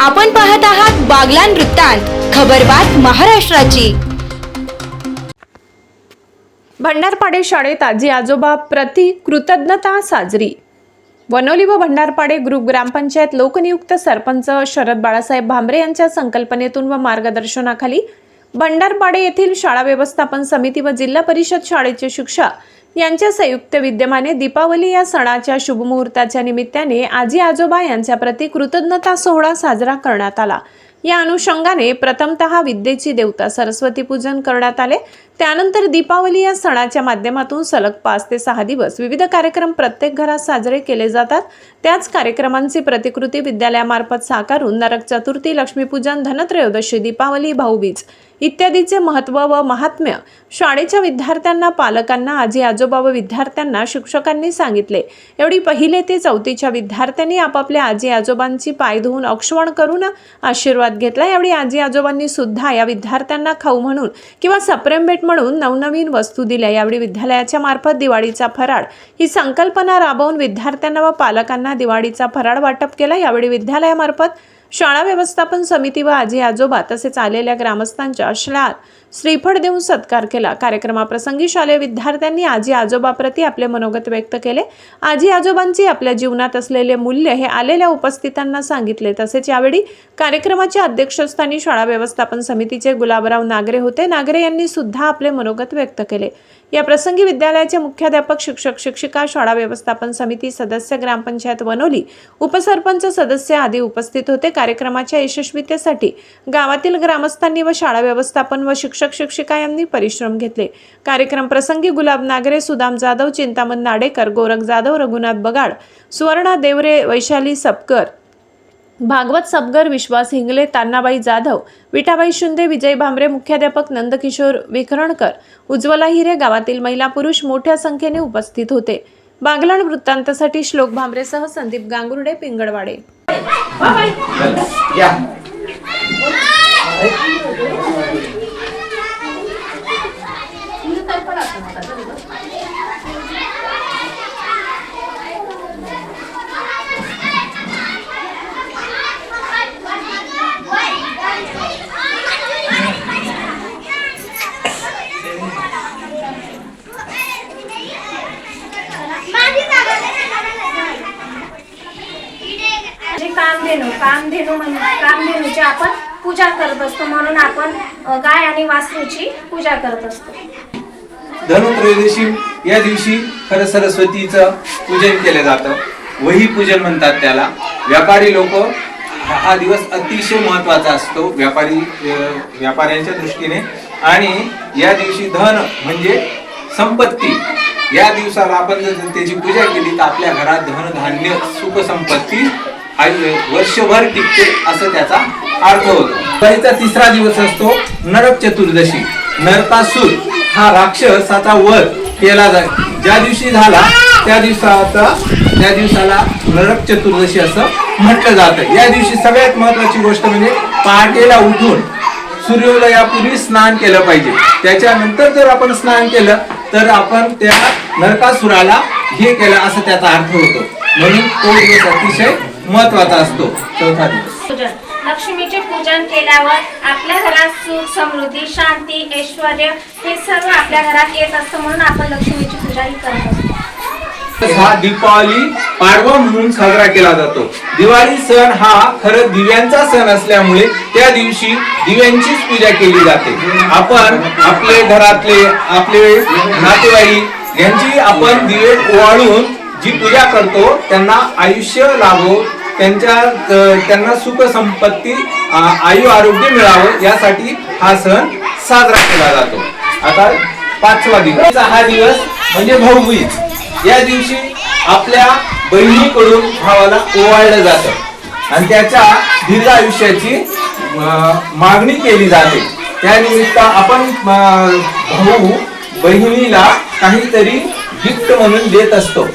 आपण पाहत आहात बागलान वृत्तांत खबरबात महाराष्ट्राची. भंडारपाडे शाळेत आजी आजोबा प्रति कृतज्ञता साजरी. वनोली व भंडारपाडे ग्रुप ग्रामपंचायत लोकनियुक्त सरपंच शरद बाळासाहेब भांबरे यांच्या संकल्पनेतून व मार्गदर्शनाखाली भंडारपाडे येथील शाळा व्यवस्थापन समिती व जिल्हा परिषद शाळेचे शिक्षक यांच्या संयुक्त विद्यमाने दीपावली या सणाच्या शुभमुहूर्ताच्या निमित्ताने आजी आजोबा यांच्या प्रति कृतज्ञता सोहळा साजरा करण्यात आला. या अनुषंगाने प्रथमतः विद्येची देवता सरस्वती पूजन करण्यात आले. त्यानंतर दीपावली या सणाच्या माध्यमातून सलग पाच ते सहा दिवस विविध कार्यक्रम प्रत्येक घरात साजरे केले जातात. त्याच कार्यक्रमांची प्रतिकृती विद्यालयामार्फत साकारून नरक चतुर्थी लक्ष्मीपूजन धनत्रयोदशी दीपावली भाऊबीज इत्यादीचे महत्त्व व महात्म्य शाळेच्या विद्यार्थ्यांना पालकांना आजी आजोबा व विद्यार्थ्यांना शिक्षकांनी सांगितले. एवढी पहिले ते चौथीच्या विद्यार्थ्यांनी आपापल्या आजी आजोबांची पाय धुवून औक्षवण करून आशीर्वाद घेतला. यावेळी आजी आजोबांनी सुद्धा या विद्यार्थ्यांना खाऊ म्हणून किंवा सप्रेम भेट म्हणून नवनवीन वस्तू दिल्या. यावेळी विद्यालयाच्या मार्फत दिवाळीचा फराळ. ही संकल्पना राबवून विद्यार्थ्यांना व पालकांना दिवाळीचा फराळ वाटप केला. यावेळी विद्यालयामार्फत शाळा व्यवस्थापन समिती व आजी आजोबा तसेच आलेल्या ग्रामस्थांच्या श्लाघ श्रीफळ देऊन सत्कार केला. कार्यक्रमाप्रसंगी शालेय विद्यार्थ्यांनी आजी आजोबाप्रती आपले मनोगत व्यक्त केले. आजी आजोबांची आपल्या जीवनात असलेले मूल्य हे आलेल्या उपस्थितांना सांगितले. तसेच यावेळी कार्यक्रमाच्या अध्यक्षस्थानी शाळा व्यवस्थापन समितीचे गुलाबराव नागरे होते. नागरे यांनी सुद्धा आपले मनोगत व्यक्त केले. या प्रसंगी विद्यालयाचे मुख्याध्यापक शिक्षक शिक्षिका शाळा व्यवस्थापन समिती सदस्य ग्रामपंचायत वनोली उपसरपंच सदस्य आदी उपस्थित होते. कार्यक्रमाच्या यशस्वीतेसाठी गावातील ग्रामस्थांनी व शाळा व्यवस्थापन व शिक्षक शिक्षिका यांनी परिश्रम घेतले. कार्यक्रम प्रसंगी गुलाब नागरे सुदाम जाधव चिंतामण नाडेकर गोरख जाधव रघुनाथ बगाड सुवर्णा देवरे वैशाली सपकर भागवत सबगर विश्वास हिंगले तान्नाबाई जाधव विठाबाई शिंदे विजय भांबरे मुख्याध्यापक नंदकिशोर विखरणकर उज्ज्वला हिरे गावातील महिला पुरुष मोठ्या संख्येने उपस्थित होते. बागलाण वृत्तांतासाठी श्लोक भांबरेसह संदीप गांगुर्डे पिंगळवाडे. या जी कामधेनू कामधेनू म्हणजे कामधेनूची आपण पूजा करत असतो. म्हणून आपण गाय आणि वासरूची पूजा करत असतो. धनुत्रयोदशी या दिवशी खरं सरस्वतीचं पूजन केलं जातं. वही पूजन म्हणतात त्याला. व्यापारी लोक हा दिवस अतिशय महत्त्वाचा असतो. व्यापारी व्यापाऱ्यांच्या दृष्टीने. आणि या दिवशी धन म्हणजे संपत्ती. या दिवसाला आपण जर त्याची पूजा केली तर आपल्या घरात धन धान्य आयुर्वेद आयु- वर्षभर टिकते असं त्याचा अर्थ होतो. दिवाळीचा तिसरा दिवस असतो नरक चतुर्दशी. नरकासूर हा राक्षसाचा वध केला जा ज्या दिवशी झाला त्या दिवसाचा त्या दिवसाला नरक चतुर्दशी असं म्हटलं जातं. या दिवशी सगळ्यात महत्वाची गोष्ट म्हणजे पहाटेला उठून सूर्योदयापूर्वी स्नान केलं पाहिजे. त्याच्यानंतर जर आपण स्नान केलं तर आपण त्या नरकासुराला हे केलं असं त्याचा अर्थ होतो. म्हणून तो दिवस अतिशय महत्त्वाचा असतो. चौथा दिवस लक्ष्मीचे पूजन केल्यावर आपल्या घरात सुख समृद्धी शांती ऐश्वर हे सर्व आपल्या घरात येत असतं म्हणून आपण लक्ष्मीची पूजा ही करत असतो. हा दीपावली पाडवा म्हणून साजरा केला जातो. दिवाळी सण हा खरं दिव्यांचा सण असल्यामुळे त्या दिवशी दिव्यांचीच पूजा केली जाते. आपण आपले घरातले आपले नातेवाईक यांची आपण दिवे ओवाळून जी पूजा करतो त्यांना आयुष्य लाभो त्यांच्या त्यांना सुख संपत्ती आयु आरोग्य मिळावं यासाठी हा सण साजरा केला जातो. आता पाचवा दिवस. हा दिवस म्हणजे भाऊबीज. या दिवशी आपल्या बहिणीकडून भावाला ओवाळलं जातं. आणि त्याच्या दीर्घ आयुष्याची मागणी केली जाते. त्यानिमित्त आपण भाऊ बहिणीला काहीतरी गिफ्ट म्हणून देत असतो.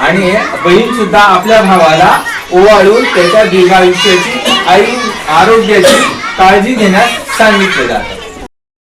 आणि बहीण सुद्धा आपल्या भावाला ओवाळून त्याच्या दीर्घायुष्याची आई आरोग्याची काळजी घेण्यास सांगितले जाते.